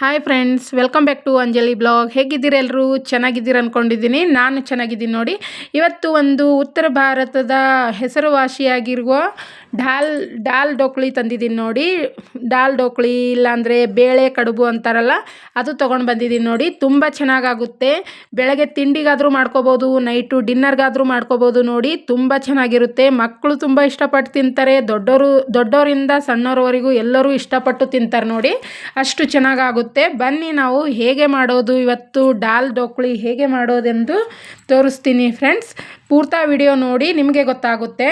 Hi friends welcome back to Anjali blog ಹೇಗಿದ್ದೀರ ಎಲ್ಲರೂ ಚೆನ್ನಾಗಿದ್ದೀರ ಅಂದ್ಕೊಂಡಿದ್ದೀನಿ ನಾನು ಚೆನ್ನಾಗಿದ್ದೀನಿ ನೋಡಿ. ಇವತ್ತು ಒಂದು ಉತ್ತರ ಭಾರತದ ಹೆಸರುವಾಸಿಯಾಗಿರುವ ಢಾಲ್ ಡಾಲ್ ಡೋಕ್ಳಿ ತಂದಿದ್ದೀನಿ ನೋಡಿ. ಡಾಲ್ ಡೋಕ್ಳಿ ಇಲ್ಲಾಂದರೆ ಬೇಳೆ, ಕಡುಬು ಅಂತಾರಲ್ಲ, ಅದು ತೊಗೊಂಡು ಬಂದಿದ್ದೀನಿ ನೋಡಿ. ತುಂಬ ಚೆನ್ನಾಗಾಗುತ್ತೆ. ಬೆಳಗ್ಗೆ ತಿಂಡಿಗಾದರೂ ಮಾಡ್ಕೋಬೋದು, ನೈಟು ಡಿನ್ನರ್ಗಾದರೂ ಮಾಡ್ಕೋಬೋದು ನೋಡಿ. ತುಂಬ ಚೆನ್ನಾಗಿರುತ್ತೆ. ಮಕ್ಕಳು ತುಂಬ ಇಷ್ಟಪಟ್ಟು ತಿಂತಾರೆ. ದೊಡ್ಡವರು ದೊಡ್ಡವರಿಂದ ಸಣ್ಣವರವರೆಗೂ ಎಲ್ಲರೂ ಇಷ್ಟಪಟ್ಟು ತಿಂತಾರೆ ನೋಡಿ. ಅಷ್ಟು ಚೆನ್ನಾಗಾಗುತ್ತೆ. ಬನ್ನಿ ನಾವು ಹೇಗೆ ಮಾಡೋದು ಇವತ್ತು ಡಾಲ್ ಡೋಕ್ಳಿ ಹೇಗೆ ಮಾಡೋದೆಂದು ತೋರಿಸ್ತೀನಿ ಫ್ರೆಂಡ್ಸ್. ಪೂರ್ತಾ ವಿಡಿಯೋ ನೋಡಿ, ನಿಮಗೆ ಗೊತ್ತಾಗುತ್ತೆ.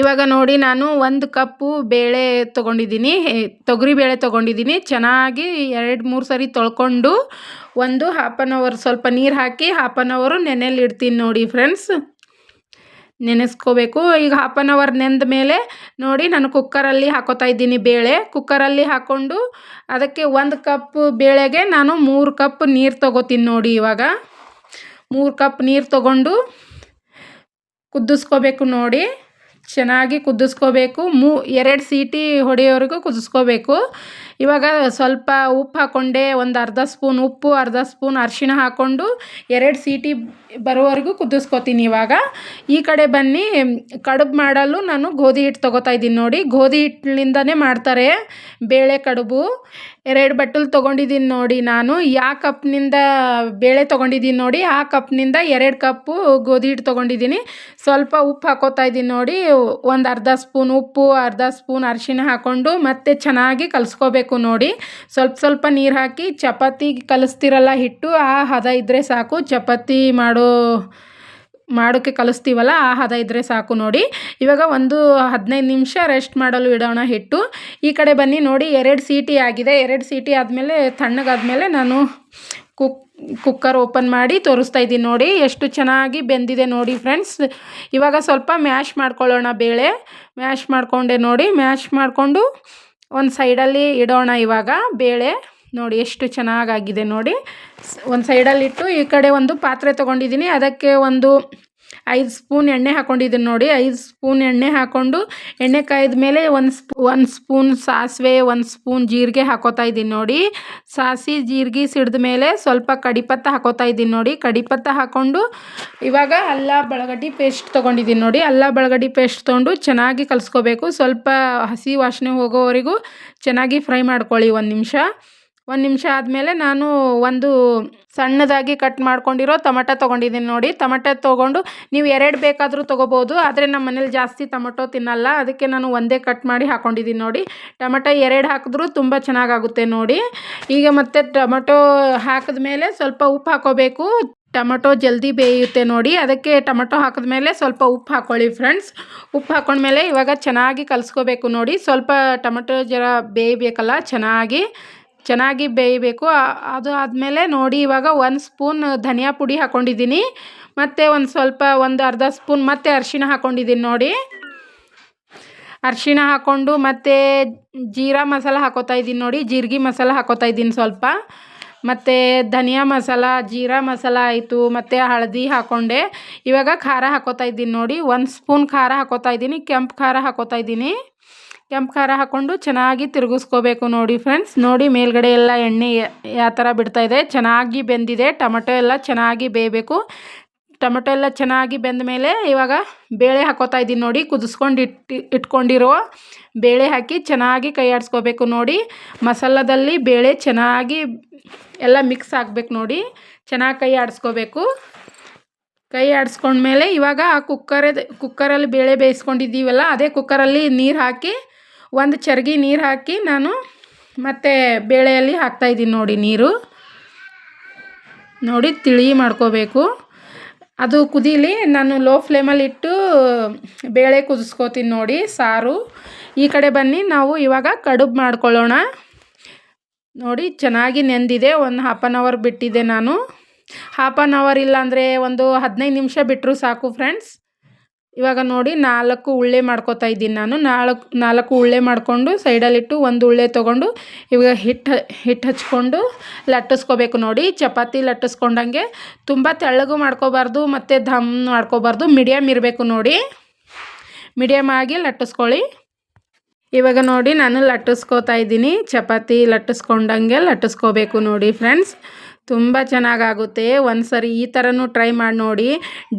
ಇವಾಗ ನೋಡಿ ನಾನು ಒಂದು ಕಪ್ಪು ಬೇಳೆ ತೊಗೊಂಡಿದ್ದೀನಿ. ತೊಗರಿ ಬೇಳೆ ತೊಗೊಂಡಿದ್ದೀನಿ. ಚೆನ್ನಾಗಿ ಎರಡು, ಮೂರು ಸರಿ ತೊಳ್ಕೊಂಡು ಒಂದು ಹಾಫ್ ಆನ್ ಅವರ್ ಸ್ವಲ್ಪ ನೀರು ಹಾಕಿ ಹಾಫ್ ಆನ್ ಅವರು ನೆನೆಯಲ್ಲಿ ಇಡ್ತೀನಿ ನೋಡಿ ಫ್ರೆಂಡ್ಸ್ ನೆನೆಸ್ಕೋಬೇಕು. ಈಗ ಹಾಫ್ ಆನ್ ಅವರ್ ನೆಂದ ಮೇಲೆ ನೋಡಿ ನಾನು ಕುಕ್ಕರಲ್ಲಿ ಹಾಕೋತಾ ಇದ್ದೀನಿ ಬೇಳೆ. ಕುಕ್ಕರಲ್ಲಿ ಹಾಕ್ಕೊಂಡು ಅದಕ್ಕೆ ಒಂದು ಕಪ್ ಬೇಳೆಗೆ ನಾನು ಮೂರು ಕಪ್ ನೀರು ತೊಗೋತೀನಿ ನೋಡಿ ಇವಾಗ. ಮೂರು ಕಪ್ ನೀರು ತೊಗೊಂಡು ಕುದಿಸ್ಕೋಬೇಕು ನೋಡಿ. ಚೆನ್ನಾಗಿ ಕುದಿಸ್ಕೋಬೇಕು. ಮೂ, ಎರಡು ಸೀಟಿ ಹೊಡೆಯೋವರೆಗೂ ಕುದಿಸ್ಕೋಬೇಕು. ಇವಾಗ ಸ್ವಲ್ಪ ಉಪ್ಪು ಹಾಕ್ಕೊಂಡೆ ಒಂದು ಅರ್ಧ ಸ್ಪೂನ್ ಉಪ್ಪು, ಅರ್ಧ ಸ್ಪೂನ್ ಅರಿಶಿಣ ಹಾಕ್ಕೊಂಡು ಎರಡು ಸೀಟಿ ಬರೋವರೆಗೂ ಕುದಿಸ್ಕೊತೀನಿ ಇವಾಗ. ಈ ಕಡೆ ಬನ್ನಿ, ಕಡುಬು ಮಾಡಲು ನಾನು ಗೋಧಿ ಹಿಟ್ಟು ತೊಗೋತಾ ಇದ್ದೀನಿ ನೋಡಿ. ಗೋಧಿ ಹಿಟ್ಟಿನಿಂದನೇ ಮಾಡ್ತಾರೆ ಬೇಳೆ ಕಡುಬು. ಎರಡು ಬಟ್ಟಲು ತೊಗೊಂಡಿದ್ದೀನಿ ನೋಡಿ ನಾನು. ಯಾವ ಕಪ್ನಿಂದ ಬೇಳೆ ತೊಗೊಂಡಿದ್ದೀನಿ ನೋಡಿ, ಆ ಕಪ್ನಿಂದ ಎರಡು ಕಪ್ಪು ಗೋಧಿ ಹಿಟ್ಟು ತೊಗೊಂಡಿದ್ದೀನಿ ಸ್ವಲ್ಪ ಉಪ್ಪು ಹಾಕೋತಾ ಇದ್ದೀನಿ ನೋಡಿ, ಒಂದು ಅರ್ಧ ಸ್ಪೂನ್ ಉಪ್ಪು, ಅರ್ಧ ಸ್ಪೂನ್ ಅರಿಶಿಣ ಹಾಕ್ಕೊಂಡು ಮತ್ತೆ ಚೆನ್ನಾಗಿ ಕಲಿಸ್ಕೋಬೇಕು ನೋಡಿ. ಸ್ವಲ್ಪ ಸ್ವಲ್ಪ ನೀರು ಹಾಕಿ, ಚಪಾತಿ ಕಲಿಸ್ತಿರಲ್ಲ ಹಿಟ್ಟು, ಆ ಹದ ಇದ್ದರೆ ಸಾಕು. ಚಪಾತಿ ಮಾಡೋ ಮಾಡೋಕ್ಕೆ ಕಲಿಸ್ತೀವಲ್ಲ, ಆ ಹದ ಇದ್ದರೆ ಸಾಕು ನೋಡಿ. ಇವಾಗ ಒಂದು ಹದಿನೈದು ನಿಮಿಷ ರೆಸ್ಟ್ ಮಾಡಲು ಇಡೋಣ ಹಿಟ್ಟು. ಈ ಕಡೆ ಬನ್ನಿ ನೋಡಿ, ಎರಡು ಸೀಟಿ ಆಗಿದೆ. ಎರಡು ಸೀಟಿ ಆದಮೇಲೆ, ತಣ್ಣಗಾದಮೇಲೆ ನಾನು ಕುಕ್, ಕುಕ್ಕರ್ ಓಪನ್ ಮಾಡಿ ತೋರಿಸ್ತಾ ಇದ್ದೀನಿ ನೋಡಿ, ಎಷ್ಟು ಚೆನ್ನಾಗಿ ಬೆಂದಿದೆ ನೋಡಿ ಫ್ರೆಂಡ್ಸ್. ಇವಾಗ ಸ್ವಲ್ಪ ಮ್ಯಾಶ್ ಮಾಡ್ಕೊಳ್ಳೋಣ ಬೇಳೆ. ಮ್ಯಾಶ್ ಮಾಡಿಕೊಂಡೆ ನೋಡಿ, ಮ್ಯಾಶ್ ಮಾಡಿಕೊಂಡು ಒಂದು ಸೈಡಲ್ಲಿ ಇಡೋಣ ಇವಾಗ ಬೇಳೆ. ನೋಡಿ, ಎಷ್ಟು ಚೆನ್ನಾಗಾಗಿದೆ ನೋಡಿ. ಒಂದು ಸೈಡಲ್ಲಿಟ್ಟು ಈ ಕಡೆ ಒಂದು ಪಾತ್ರೆ ತೊಗೊಂಡಿದ್ದೀನಿ. ಅದಕ್ಕೆ ಒಂದು ಐದು ಸ್ಪೂನ್ ಎಣ್ಣೆ ಹಾಕ್ಕೊಂಡಿದ್ದೀನಿ ನೋಡಿ. ಐದು ಸ್ಪೂನ್ ಎಣ್ಣೆ ಹಾಕ್ಕೊಂಡು ಎಣ್ಣೆ ಕಾಯ್ದ ಮೇಲೆ ಒಂದು ಸ್ಪೂ, ಒಂದು ಸ್ಪೂನ್ ಸಾಸಿವೆ, ಒಂದು ಸ್ಪೂನ್ ಜೀರಿಗೆ ಹಾಕೋತಾ ಇದ್ದೀನಿ ನೋಡಿ. ಸಾಸಿ, ಜೀರಿಗೆ ಸಿಡಿದ ಮೇಲೆ ಸ್ವಲ್ಪ ಕಡಿಪತ್ತ ಹಾಕೋತಾ ಇದ್ದೀನಿ ನೋಡಿ. ಕಡಿಪತ್ತ ಹಾಕ್ಕೊಂಡು ಇವಾಗ ಅಲ್ಲ ಬೆಳಗಡ್ಡಿ ಪೇಸ್ಟ್ ತೊಗೊಂಡಿದ್ದೀನಿ ನೋಡಿ. ಅಲ್ಲ ಬೆಳಗಡ್ಡಿ ಪೇಸ್ಟ್ ತೊಗೊಂಡು ಚೆನ್ನಾಗಿ ಕಲಿಸ್ಕೋಬೇಕು. ಸ್ವಲ್ಪ ಹಸಿ ವಾಸನೆ ಹೋಗೋವರೆಗೂ ಚೆನ್ನಾಗಿ ಫ್ರೈ ಮಾಡ್ಕೊಳ್ಳಿ ಒಂದು ನಿಮಿಷ. ಒಂದು ನಿಮಿಷ ಆದಮೇಲೆ ನಾನು ಒಂದು ಸಣ್ಣದಾಗಿ ಕಟ್ ಮಾಡ್ಕೊಂಡಿರೋ ಟೊಮಟೊ ತೊಗೊಂಡಿದ್ದೀನಿ ನೋಡಿ. ಟೊಮಟೊ ತೊಗೊಂಡು ನೀವು ಎರಡು ಬೇಕಾದರೂ ತೊಗೋಬೋದು, ಆದರೆ ನಮ್ಮ ಮನೇಲಿ ಜಾಸ್ತಿ ಟೊಮಟೊ ತಿನ್ನಲ್ಲ. ಅದಕ್ಕೆ ನಾನು ಒಂದೇ ಕಟ್ ಮಾಡಿ ಹಾಕ್ಕೊಂಡಿದ್ದೀನಿ ನೋಡಿ. ಟೊಮಟೊ ಎರಡು ಹಾಕಿದ್ರೂ ತುಂಬ ಚೆನ್ನಾಗಾಗುತ್ತೆ ನೋಡಿ. ಈಗ ಮತ್ತೆ ಹಾಕಿದ ಮೇಲೆ ಸ್ವಲ್ಪ ಉಪ್ಪು ಹಾಕೋಬೇಕು. ಟೊಮಟೊ ಜಲ್ದಿ ಬೇಯುತ್ತೆ ನೋಡಿ. ಅದಕ್ಕೆ ಟೊಮೊಟೊ ಹಾಕಿದ ಮೇಲೆ ಸ್ವಲ್ಪ ಉಪ್ಪು ಹಾಕ್ಕೊಳ್ಳಿ ಫ್ರೆಂಡ್ಸ್. ಉಪ್ಪು ಹಾಕ್ಕೊಂಡ್ಮೇಲೆ ಇವಾಗ ಚೆನ್ನಾಗಿ ಕಲಿಸ್ಕೋಬೇಕು ನೋಡಿ. ಸ್ವಲ್ಪ ಟೊಮಟೊ ಜರ ಬೇಯಬೇಕಲ್ಲ, ಚೆನ್ನಾಗಿ. ಚೆನ್ನಾಗಿ ಬೇಯಬೇಕು. ಅದು ಆದಮೇಲೆ ನೋಡಿ ಇವಾಗ ಒಂದು ಸ್ಪೂನ್ ಧನಿಯಾ ಪುಡಿ ಹಾಕ್ಕೊಂಡಿದ್ದೀನಿ ಮತ್ತು ಒಂದು ಸ್ವಲ್ಪ ಒಂದು ಅರ್ಧ ಸ್ಪೂನ್ ಮತ್ತೆ ಅರಿಶಿಣ ಹಾಕ್ಕೊಂಡಿದ್ದೀನಿ ನೋಡಿ. ಅರಿಶಿಣ ಹಾಕ್ಕೊಂಡು ಮತ್ತು ಜೀರಾ ಮಸಾಲ ಹಾಕೋತಾ ಇದ್ದೀನಿ ನೋಡಿ. ಜೀರಿಗೆ ಮಸಾಲ ಹಾಕೋತಾ ಇದ್ದೀನಿ ಸ್ವಲ್ಪ. ಮತ್ತು ಧನಿಯಾ ಮಸಾಲ, ಜೀರಾ ಮಸಾಲ ಆಯಿತು. ಮತ್ತು ಹಳದಿ ಹಾಕ್ಕೊಂಡೆ ಇವಾಗ ಖಾರ ಹಾಕೋತಾ ಇದ್ದೀನಿ ನೋಡಿ. ಒಂದು ಸ್ಪೂನ್ ಖಾರ ಹಾಕೋತಾ ಇದ್ದೀನಿ. ಕೆಂಪು ಖಾರ ಹಾಕೋತಾ ಇದ್ದೀನಿ. ಕೆಂಪು ಖಾರ ಹಾಕ್ಕೊಂಡು ಚೆನ್ನಾಗಿ ತಿರುಗಿಸ್ಕೋಬೇಕು ನೋಡಿ ಫ್ರೆಂಡ್ಸ್ ನೋಡಿ ಮೇಲ್ಗಡೆ ಎಲ್ಲ ಎಣ್ಣೆ ಯಾವ ಥರ ಇದೆ. ಚೆನ್ನಾಗಿ ಬೆಂದಿದೆ. ಟೊಮೆಟೊ ಎಲ್ಲ ಚೆನ್ನಾಗಿ ಬೇಯಬೇಕು. ಟೊಮೆಟೊ ಎಲ್ಲ ಚೆನ್ನಾಗಿ ಬೆಂದ ಮೇಲೆ ಇವಾಗ ಬೇಳೆ ಹಾಕೋತಾ ಇದ್ದೀನಿ ನೋಡಿ. ಕುದಿಸ್ಕೊಂಡು ಇಟ್ಟು, ಇಟ್ಕೊಂಡಿರೋ ಬೇಳೆ ಹಾಕಿ ಚೆನ್ನಾಗಿ ಕೈ ಆಡಿಸ್ಕೋಬೇಕು ನೋಡಿ. ಮಸಾಲದಲ್ಲಿ ಬೇಳೆ ಚೆನ್ನಾಗಿ ಎಲ್ಲ ಮಿಕ್ಸ್ ಆಗಬೇಕು ನೋಡಿ. ಚೆನ್ನಾಗಿ ಕೈ ಆಡಿಸ್ಕೋಬೇಕು. ಕೈ ಆಡಿಸ್ಕೊಂಡ್ಮೇಲೆ ಇವಾಗ ಆ ಕುಕ್ಕರ್ ಕುಕ್ಕರಲ್ಲಿ ಬೇಳೆ ಬೇಯಿಸ್ಕೊಂಡಿದ್ದೀವಲ್ಲ, ಅದೇ ಕುಕ್ಕರಲ್ಲಿ ನೀರು ಹಾಕಿ ಒಂದು ಚರ್ಗಿ ನೀರು ಹಾಕಿ ನಾನು ಮತ್ತು ಬೇಳೆಯಲ್ಲಿ ಹಾಕ್ತಾಯಿದ್ದೀನಿ ನೋಡಿ ನೀರು. ನೋಡಿ ತಿಳಿ ಮಾಡ್ಕೋಬೇಕು. ಅದು ಕುದೀಲಿ ನಾನು ಲೋ ಫ್ಲೇಮಲ್ಲಿ ಇಟ್ಟು ಬೇಳೆ ಕುದಿಸ್ಕೋತೀನಿ ನೋಡಿ, ಸಾರು. ಈ ಕಡೆ ಬನ್ನಿ, ನಾವು ಇವಾಗ ಕಡುಬು ಮಾಡ್ಕೊಳ್ಳೋಣ. ನೋಡಿ, ಚೆನ್ನಾಗಿ ನೆಂದಿದೆ, ಒಂದು ಹಾಫ್ ಆನ್ ಅವರ್ ಬಿಟ್ಟಿದ್ದೆ ನಾನು. ಹಾಫ್ ಆನ್ ಅವರ್ ಇಲ್ಲಾಂದರೆ ಒಂದು ಹದಿನೈದು ನಿಮಿಷ ಬಿಟ್ಟರು ಸಾಕು ಫ್ರೆಂಡ್ಸ್ ಇವಾಗ ನೋಡಿ ನಾಲ್ಕು ಉಳ್ಳೆ ಮಾಡ್ಕೋತಾ ಇದ್ದೀನಿ ನಾನು. ನಾಲ್ಕು ನಾಲ್ಕು ಉಳ್ಳೆ ಮಾಡಿಕೊಂಡು ಸೈಡಲ್ಲಿಟ್ಟು ಒಂದು ಉಳ್ಳೆ ತೊಗೊಂಡು ಇವಾಗ ಹಿಟ್ಟು ಹಿಟ್ಟು ಹಚ್ಕೊಂಡು ಲಟ್ಟಿಸ್ಕೋಬೇಕು ನೋಡಿ. ಚಪಾತಿ ಲಟ್ಟಿಸ್ಕೊಂಡಂಗೆ ತುಂಬ ತೆಳ್ಳಗೂ ಮಾಡ್ಕೋಬಾರ್ದು, ಮತ್ತು ಧಮ್ ಮಾಡ್ಕೋಬಾರ್ದು. ಮೀಡಿಯಮ್ ಇರಬೇಕು ನೋಡಿ. ಮೀಡಿಯಮ್ ಆಗಿ ಲಟ್ಟಿಸ್ಕೊಳ್ಳಿ. ಇವಾಗ ನೋಡಿ ನಾನು ಲಟ್ಟಿಸ್ಕೋತಾ ಇದ್ದೀನಿ. ಚಪಾತಿ ಲಟ್ಟಿಸ್ಕೊಂಡಂಗೆ ಲಟ್ಟಿಸ್ಕೋಬೇಕು ನೋಡಿ ಫ್ರೆಂಡ್ಸ್. ತುಂಬ ಚೆನ್ನಾಗಾಗುತ್ತೆ. ಒಂದು ಸರಿ ಈ ಥರನೂ ಟ್ರೈ ಮಾಡಿ ನೋಡಿ.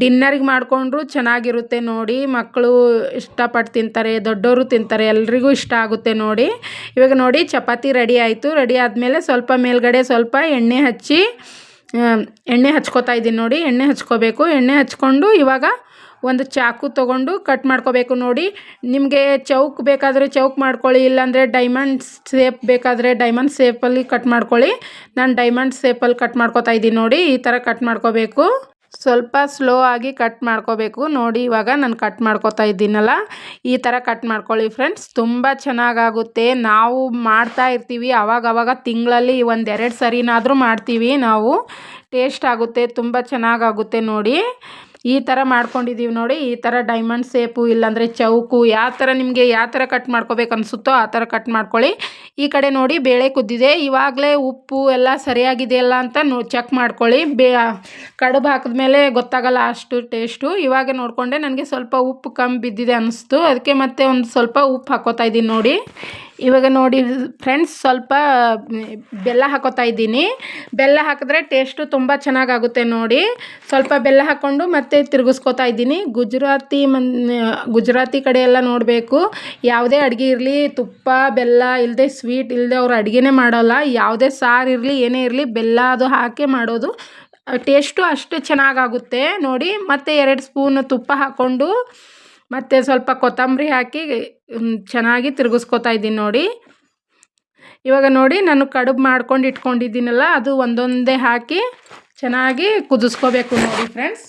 ಡಿನ್ನರಿಗೆ ಮಾಡಿಕೊಂಡ್ರು ಚೆನ್ನಾಗಿರುತ್ತೆ ನೋಡಿ. ಮಕ್ಕಳು ಇಷ್ಟಪಟ್ಟು ತಿಂತಾರೆ ದೊಡ್ಡವರು ತಿಂತಾರೆ, ಎಲ್ರಿಗೂ ಇಷ್ಟ ಆಗುತ್ತೆ ನೋಡಿ. ಇವಾಗ ನೋಡಿ, ಚಪಾತಿ ರೆಡಿ ಆಯಿತು. ರೆಡಿ ಆದಮೇಲೆ ಸ್ವಲ್ಪ ಮೇಲ್ಗಡೆ ಸ್ವಲ್ಪ ಎಣ್ಣೆ ಹಚ್ಚಿ ಎಣ್ಣೆ ಹಚ್ಕೋತಾ ಇದ್ದೀನಿ ನೋಡಿ. ಎಣ್ಣೆ ಹಚ್ಕೋಬೇಕು. ಎಣ್ಣೆ ಹಚ್ಕೊಂಡು ಇವಾಗ ಒಂದು ಚಾಕು ತೊಗೊಂಡು ಕಟ್ ಮಾಡ್ಕೋಬೇಕು ನೋಡಿ. ನಿಮಗೆ ಚೌಕ್ ಬೇಕಾದರೆ ಚೌಕ್ ಮಾಡ್ಕೊಳ್ಳಿ, ಇಲ್ಲಾಂದರೆ ಡೈಮಂಡ್ ಸೇಪ್ ಬೇಕಾದರೆ ಡೈಮಂಡ್ ಸೇಪಲ್ಲಿ ಕಟ್ ಮಾಡ್ಕೊಳ್ಳಿ. ನಾನು ಡೈಮಂಡ್ ಸೇಪಲ್ಲಿ ಕಟ್ ಮಾಡ್ಕೋತಾ ಇದ್ದೀನಿ ನೋಡಿ, ಈ ಥರ ಕಟ್ ಮಾಡ್ಕೋಬೇಕು. ಸ್ವಲ್ಪ ಸ್ಲೋ ಆಗಿ ಕಟ್ ಮಾಡ್ಕೋಬೇಕು ನೋಡಿ, ಇವಾಗ ನಾನು ಕಟ್ ಮಾಡ್ಕೋತಾ ಇದ್ದೀನಲ್ಲ, ಈ ಥರ ಕಟ್ ಮಾಡ್ಕೊಳ್ಳಿ ಫ್ರೆಂಡ್ಸ್ ತುಂಬ ಚೆನ್ನಾಗಾಗುತ್ತೆ. ನಾವು ಮಾಡ್ತಾ ಇರ್ತೀವಿ ಅವಾಗ ತಿಂಗಳಲ್ಲಿ ಒಂದೆರಡು ಸರಿನಾದರೂ ಮಾಡ್ತೀವಿ ನಾವು. ಟೇಸ್ಟ್ ಆಗುತ್ತೆ, ತುಂಬ ಚೆನ್ನಾಗಾಗುತ್ತೆ ನೋಡಿ. ಈ ಥರ ಮಾಡ್ಕೊಂಡಿದ್ದೀವಿ ನೋಡಿ, ಈ ಥರ ಡೈಮಂಡ್ ಸೇಪು ಇಲ್ಲಾಂದರೆ ಚೌಕು, ಯಾವ ಥರ ನಿಮಗೆ ಯಾವ ಥರ ಕಟ್ ಮಾಡ್ಕೋಬೇಕು ಅನಿಸುತ್ತೋ ಆ ಥರ ಕಟ್ ಮಾಡ್ಕೊಳ್ಳಿ. ಈ ಕಡೆ ನೋಡಿ ಬೇಳೆ ಕುದ್ದಿದೆ. ಇವಾಗಲೇ ಉಪ್ಪು ಎಲ್ಲ ಸರಿಯಾಗಿದೆಯಲ್ಲ ಅಂತ ನೋ ಚೆಕ್ ಮಾಡ್ಕೊಳ್ಳಿ. ಬೇ ಕಡುಬು ಹಾಕಿದ್ಮೇಲೆ ಗೊತ್ತಾಗಲ್ಲ ಅಷ್ಟು ಟೇಸ್ಟು ಇವಾಗ ನೋಡಿಕೊಂಡೆ, ನನಗೆ ಸ್ವಲ್ಪ ಉಪ್ಪು ಕಮ್ಮಿ ಬಿದ್ದಿದೆ ಅನಿಸ್ತು. ಅದಕ್ಕೆ ಮತ್ತೆ ಒಂದು ಸ್ವಲ್ಪ ಉಪ್ಪು ಹಾಕೋತಾ ಇದ್ದೀನಿ ನೋಡಿ. ಇವಾಗ ನೋಡಿ ಫ್ರೆಂಡ್ಸ್ ಸ್ವಲ್ಪ ಬೆಲ್ಲ ಹಾಕೋತಾ ಇದ್ದೀನಿ. ಬೆಲ್ಲ ಹಾಕಿದ್ರೆ ಟೇಸ್ಟು ತುಂಬ ಚೆನ್ನಾಗಾಗುತ್ತೆ ನೋಡಿ. ಸ್ವಲ್ಪ ಬೆಲ್ಲ ಹಾಕ್ಕೊಂಡು ಮತ್ತೆ ತಿರುಗಿಸ್ಕೊತಾ ಇದ್ದೀನಿ. ಗುಜರಾತಿ ಮನ್, ಗುಜರಾತಿ ಕಡೆ ಎಲ್ಲ ನೋಡಬೇಕು. ಯಾವುದೇ ಅಡುಗೆ ಇರಲಿ, ತುಪ್ಪ, ಬೆಲ್ಲ ಇಲ್ಲದೆ ಸ್ವೀಟ್ ಇಲ್ಲದೆ ಅವ್ರು ಅಡುಗೆನೇ ಮಾಡೋಲ್ಲ. ಯಾವುದೇ ಸಾರು ಇರಲಿ, ಏನೇ ಇರಲಿ, ಬೆಲ್ಲ ಅದು ಹಾಕೇ ಮಾಡೋದು. ಟೇಸ್ಟು ಅಷ್ಟು ಚೆನ್ನಾಗಾಗುತ್ತೆ. ನೋಡಿ, ಮತ್ತೆ ಎರಡು ಸ್ಪೂನ್ ತುಪ್ಪ ಹಾಕ್ಕೊಂಡು ಮತ್ತು ಸ್ವಲ್ಪ ಕೊತ್ತಂಬರಿ ಹಾಕಿ ಚೆನ್ನಾಗಿ ತಿರುಗಿಸ್ಕೊತಾ ಇದ್ದೀನಿ ನೋಡಿ. ಇವಾಗ ನೋಡಿ ನಾನು ಕಡುಬು ಮಾಡ್ಕೊಂಡು ಇಟ್ಕೊಂಡಿದ್ದೀನಲ್ಲ, ಅದು ಒಂದೊಂದೇ ಹಾಕಿ ಚೆನ್ನಾಗಿ ಕುದಿಸ್ಕೋಬೇಕು ನೋಡಿ ಫ್ರೆಂಡ್ಸ್.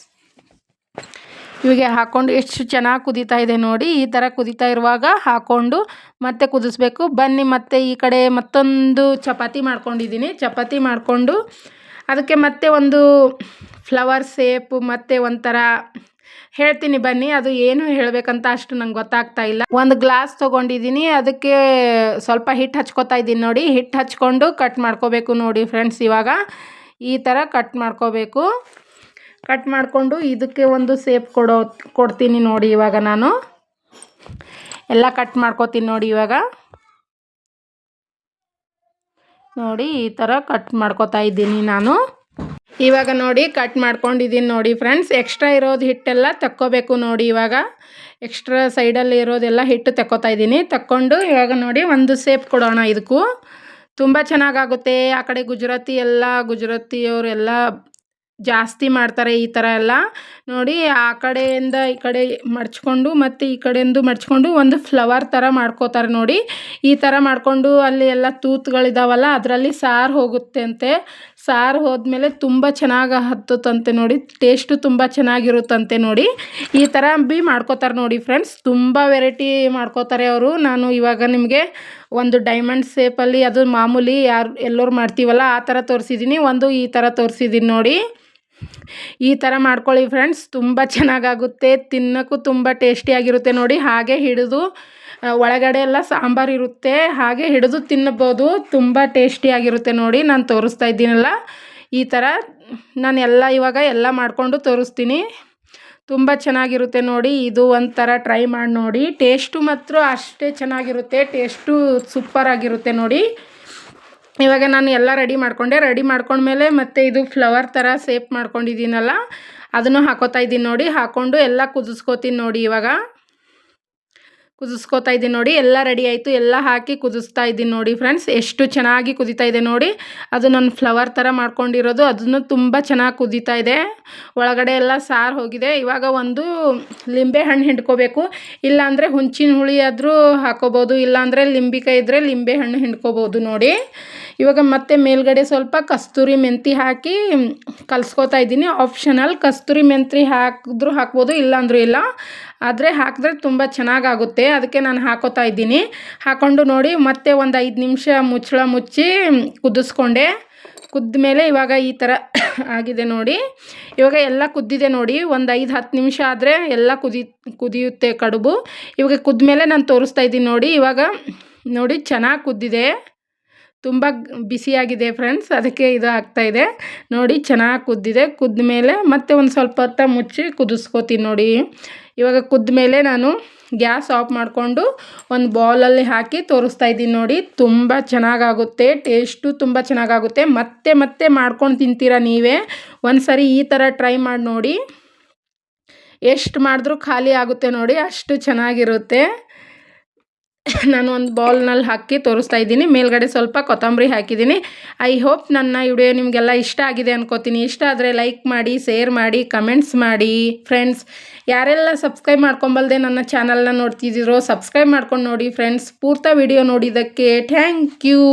ಇವಾಗ ಹಾಕ್ಕೊಂಡು ಎಷ್ಟು ಚೆನ್ನಾಗಿ ಕುದೀತಾ ಇದೆ ನೋಡಿ, ಈ ಥರ ಕುದೀತಾ ಇರುವಾಗ ಹಾಕ್ಕೊಂಡು ಮತ್ತೆ ಕುದಿಸ್ಬೇಕು. ಬನ್ನಿ ಮತ್ತೆ ಈ ಕಡೆ ಮತ್ತೊಂದು ಚಪಾತಿ ಮಾಡ್ಕೊಂಡಿದ್ದೀನಿ. ಚಪಾತಿ ಮಾಡಿಕೊಂಡು ಅದಕ್ಕೆ ಮತ್ತೆ ಒಂದು ಫ್ಲವರ್ ಸೇಪು, ಮತ್ತು ಒಂಥರ ಹೇಳ್ತೀನಿ ಬನ್ನಿ, ಅದು ಏನು ಹೇಳಬೇಕಂತ ಅಷ್ಟು ನಂಗೆ ಗೊತ್ತಾಗ್ತಾ ಇಲ್ಲ. ಒಂದು ಗ್ಲಾಸ್ ತೊಗೊಂಡಿದ್ದೀನಿ ಅದಕ್ಕೆ ಸ್ವಲ್ಪ ಹಿಟ್ಟು ಹಚ್ಕೋತಾ ಇದ್ದೀನಿ ನೋಡಿ. ಹಿಟ್ಟು ಹಚ್ಕೊಂಡು ಕಟ್ ಮಾಡ್ಕೋಬೇಕು ನೋಡಿ ಫ್ರೆಂಡ್ಸ್ ಇವಾಗ. ಈ ಥರ ಕಟ್ ಮಾಡ್ಕೋಬೇಕು. ಕಟ್ ಮಾಡಿಕೊಂಡು ಇದಕ್ಕೆ ಒಂದು ಸೇಪ್ ಕೊಡೋ, ಕೊಡ್ತೀನಿ ನೋಡಿ ಇವಾಗ ನಾನು. ಎಲ್ಲ ಕಟ್ ಮಾಡ್ಕೋತೀನಿ ನೋಡಿ ಇವಾಗ. ನೋಡಿ, ಈ ಥರ ಕಟ್ ಮಾಡ್ಕೋತಾ ಇದ್ದೀನಿ ನಾನು. ಇವಾಗ ನೋಡಿ ಕಟ್ ಮಾಡ್ಕೊಂಡಿದ್ದೀನಿ ನೋಡಿ ಫ್ರೆಂಡ್ಸ್ ಎಕ್ಸ್ಟ್ರಾ ಇರೋದು ಹಿಟ್ಟೆಲ್ಲ ತಕ್ಕೋಬೇಕು ನೋಡಿ ಇವಾಗ. ಎಕ್ಸ್ಟ್ರಾ ಸೈಡಲ್ಲಿ ಇರೋದೆಲ್ಲ ಹಿಟ್ಟು ತಕ್ಕೋತಾ ಇದ್ದೀನಿ ತಕ್ಕೊಂಡು ಇವಾಗ ನೋಡಿ ಒಂದು ಸೇಪ್ ಕೊಡೋಣ ಇದಕ್ಕೂ. ತುಂಬ ಚೆನ್ನಾಗಾಗುತ್ತೆ. ಆ ಕಡೆ ಗುಜರಾತಿ ಎಲ್ಲ, ಗುಜರಾತಿಯವರೆಲ್ಲ ಜಾಸ್ತಿ ಮಾಡ್ತಾರೆ ಈ ಥರ ಎಲ್ಲ. ನೋಡಿ, ಆ ಕಡೆಯಿಂದ ಈ ಕಡೆ ಮಡ್ಚ್ಕೊಂಡು ಮತ್ತು ಈ ಕಡೆಯಿಂದ ಮಡ್ಚ್ಕೊಂಡು ಒಂದು ಫ್ಲವರ್ ಥರ ಮಾಡ್ಕೋತಾರೆ ನೋಡಿ. ಈ ಥರ ಮಾಡಿಕೊಂಡು ಅಲ್ಲಿ ಎಲ್ಲ ತೂತುಗಳಿದಾವಲ್ಲ ಅದರಲ್ಲಿ ಸಾರು ಹೋಗುತ್ತೆ ಅಂತೆ ಸಾರು ಹೋದ್ಮೇಲೆ ತುಂಬ ಚೆನ್ನಾಗಿ ಹತ್ತುತ್ತಂತೆ ನೋಡಿ ಟೇಸ್ಟು ತುಂಬ ಚೆನ್ನಾಗಿರುತ್ತಂತೆ ನೋಡಿ. ಈ ಥರ ಬಿ ಮಾಡ್ಕೋತಾರೆ ನೋಡಿ ಫ್ರೆಂಡ್ಸ್ ತುಂಬ ವೆರೈಟಿ ಮಾಡ್ಕೋತಾರೆ ಅವರು. ನಾನು ಇವಾಗ ನಿಮಗೆ ಒಂದು ಡೈಮಂಡ್ ಸೇಪಲ್ಲಿ ಅದು ಮಾಮೂಲಿ ಯಾರು, ಎಲ್ಲರೂ ಮಾಡ್ತೀವಲ್ಲ, ಆ ಥರ ತೋರಿಸಿದ್ದೀನಿ ಒಂದು ಈ ಥರ ತೋರಿಸಿದ್ದೀನಿ ನೋಡಿ. ಈ ಥರ ಮಾಡ್ಕೊಳ್ಳಿ ಫ್ರೆಂಡ್ಸ್ ತುಂಬ ಚೆನ್ನಾಗಾಗುತ್ತೆ ತಿನ್ನೋಕ್ಕೂ ತುಂಬ ಟೇಸ್ಟಿಯಾಗಿರುತ್ತೆ ನೋಡಿ. ಹಾಗೆ ಹಿಡಿದು ಒಳಗಡೆ ಎಲ್ಲ ಸಾಂಬಾರು ಇರುತ್ತೆ, ಹಾಗೆ ಹಿಡಿದು ತಿನ್ನಬೋದು. ತುಂಬ ಟೇಸ್ಟಿಯಾಗಿರುತ್ತೆ ನೋಡಿ, ನಾನು ತೋರಿಸ್ತಾ ಇದ್ದೀನಲ್ಲ? ಈ ಥರ ನಾನು ಎಲ್ಲ ಇವಾಗ ಎಲ್ಲ ಮಾಡಿಕೊಂಡು ತೋರಿಸ್ತೀನಿ. ತುಂಬ ಚೆನ್ನಾಗಿರುತ್ತೆ ನೋಡಿ, ಇದು ಒಂಥರ ಟ್ರೈ ಮಾಡಿ ನೋಡಿ. ಟೇಸ್ಟು ಮಾತ್ರ ಅಷ್ಟೇ ಚೆನ್ನಾಗಿರುತ್ತೆ ಟೇಸ್ಟು ಸೂಪರಾಗಿರುತ್ತೆ ನೋಡಿ. ಇವಾಗ ನಾನು ಎಲ್ಲ ರೆಡಿ ಮಾಡಿಕೊಂಡೆ ರೆಡಿ ಮಾಡ್ಕೊಂಡ್ಮೇಲೆ ಮತ್ತು ಇದು ಫ್ಲವರ್ ಥರ ಸೇಪ್ ಮಾಡ್ಕೊಂಡಿದ್ದೀನಲ್ಲ, ಅದನ್ನು ಹಾಕೋತಾ ಇದ್ದೀನಿ ನೋಡಿ ಹಾಕ್ಕೊಂಡು ಎಲ್ಲ ಕುದಿಸ್ಕೋತೀನಿ ನೋಡಿ ಇವಾಗ. ಕುದಿಸ್ಕೋತಾ ಇದ್ದೀನಿ ನೋಡಿ, ಎಲ್ಲ ರೆಡಿ ಆಯಿತು, ಎಲ್ಲ ಹಾಕಿ ಕುದಿಸ್ತಾ ಇದ್ದೀನಿ ನೋಡಿ ಫ್ರೆಂಡ್ಸ್ ಎಷ್ಟು ಚೆನ್ನಾಗಿ ಕುದೀತಾ ಇದೆ ನೋಡಿ. ಅದು ನಾನು ಫ್ಲವರ್ ಥರ ಮಾಡ್ಕೊಂಡಿರೋದು, ಅದನ್ನು ತುಂಬ ಚೆನ್ನಾಗಿ ಕುದೀತಾ ಇದೆ. ಒಳಗಡೆ ಎಲ್ಲ ಸಾರು ಹೋಗಿದೆ. ಇವಾಗ ಒಂದು ಲಿಂಬೆ ಹಣ್ಣು ಹಿಂಡ್ಕೋಬೇಕು. ಇಲ್ಲಾಂದರೆ ಹುಂಚಿನ ಹುಳಿ ಆದರೂ ಹಾಕೋಬೋದು, ಇಲ್ಲಾಂದರೆ ಲಿಂಬಿಕಾಯಿ ಇದ್ದರೆ ಲಿಂಬೆ ಹಣ್ಣು ಹಿಂಡ್ಕೋಬೋದು ನೋಡಿ. ಇವಾಗ ಮತ್ತೆ ಮೇಲ್ಗಡೆ ಸ್ವಲ್ಪ ಕಸ್ತೂರಿ ಮೆಂತಿ ಹಾಕಿ ಕಲಿಸ್ಕೋತಾ ಇದ್ದೀನಿ. ಆಪ್ಷನಲ್ ಕಸ್ತೂರಿ ಮೆಂತಿ ಹಾಕಿದ್ರೂ ಹಾಕ್ಬೋದು, ಇಲ್ಲಾಂದ್ರೂ ಇಲ್ಲ. ಆದರೆ ಹಾಕಿದ್ರೆ ತುಂಬ ಚೆನ್ನಾಗಾಗುತ್ತೆ. ಅದಕ್ಕೆ ನಾನು ಹಾಕೋತಾ ಇದ್ದೀನಿ. ಹಾಕ್ಕೊಂಡು ನೋಡಿ, ಮತ್ತೆ ಒಂದು ಐದು ನಿಮಿಷ ಮುಚ್ಚಳ ಮುಚ್ಚಿ ಕುದಿಸ್ಕೊಂಡೆ. ಕುದ್ದ ಮೇಲೆ ಇವಾಗ ಈ ಥರ ಆಗಿದೆ ನೋಡಿ. ಇವಾಗ ಎಲ್ಲ ಕುದ್ದಿದೆ ನೋಡಿ. ಒಂದು ಐದು ಹತ್ತು ನಿಮಿಷ ಆದರೆ ಎಲ್ಲ ಕುದಿ, ಕುದಿಯುತ್ತೆ ಕಡುಬು. ಇವಾಗ ಕುದ್ದ ಮೇಲೆ ನಾನು ತೋರಿಸ್ತಾ ಇದ್ದೀನಿ ನೋಡಿ. ಇವಾಗ ನೋಡಿ, ಚೆನ್ನಾಗಿ ಕುದ್ದಿದೆ. ತುಂಬ ಬಿಸಿಯಾಗಿದೆ ಫ್ರೆಂಡ್ಸ್ ಅದಕ್ಕೆ ಇದು ಆಗ್ತಾಯಿದೆ ನೋಡಿ, ಚೆನ್ನಾಗಿ ಕುದ್ದಿದೆ. ಕುದ್ದ ಮೇಲೆ ಮತ್ತೆ ಒಂದು ಸ್ವಲ್ಪ ಹೊತ್ತ ಮುಚ್ಚಿ ಕುದಿಸ್ಕೋತೀನಿ ನೋಡಿ. ಇವಾಗ ಕುದ್ದ ಮೇಲೆ ನಾನು ಗ್ಯಾಸ್ ಆಫ್ ಮಾಡಿಕೊಂಡು ಒಂದು ಬೌಲಲ್ಲಿ ಹಾಕಿ ತೋರಿಸ್ತಾ ಇದ್ದೀನಿ ನೋಡಿ. ತುಂಬ ಚೆನ್ನಾಗಾಗುತ್ತೆ. ಟೇಸ್ಟು ತುಂಬ ಚೆನ್ನಾಗಾಗುತ್ತೆ. ಮತ್ತೆ ಮತ್ತೆ ಮಾಡ್ಕೊಂಡು ತಿಂತೀರಾ ನೀವೇ? ಒಂದು ಸರಿ ಈ ಥರ ಟ್ರೈ ಮಾಡಿ ನೋಡಿ. ಎಷ್ಟು ಮಾಡಿದ್ರೂ ಖಾಲಿ ಆಗುತ್ತೆ ನೋಡಿ. ಅಷ್ಟು ಚೆನ್ನಾಗಿರುತ್ತೆ. ನಾನು ಒಂದು ಬೌಲ್ನಲ್ಲಿ ಹಾಕಿ ತೋರಿಸ್ತಾ ಇದ್ದೀನಿ. ಮೇಲ್ಗಡೆ ಸ್ವಲ್ಪ ಕೊತ್ತಂಬರಿ ಹಾಕಿದ್ದೀನಿ. ಐ ಹೋಪ್ ನನ್ನ ವಿಡಿಯೋ ನಿಮಗೆಲ್ಲ ಇಷ್ಟ ಆಗಿದೆ ಅನ್ಕೋತೀನಿ. ಇಷ್ಟ ಆದರೆ ಲೈಕ್ ಮಾಡಿ ಶೇರ್ ಮಾಡಿ ಕಮೆಂಟ್ಸ್ ಮಾಡಿ. ಫ್ರೆಂಡ್ಸ್ ಯಾರೆಲ್ಲ ಸಬ್ಸ್ಕ್ರೈಬ್ ಮಾಡ್ಕೊಂಬಲ್ದೆ ನನ್ನ ಚಾನಲ್ನ ನೋಡ್ತಿದ್ದೀರೋ ಸಬ್ಸ್ಕ್ರೈಬ್ ಮಾಡ್ಕೊಂಡು ನೋಡಿ. ಫ್ರೆಂಡ್ಸ್ ಪೂರ್ತ ವಿಡಿಯೋ ನೋಡಿದ್ದಕ್ಕೆ ಥ್ಯಾಂಕ್ ಯು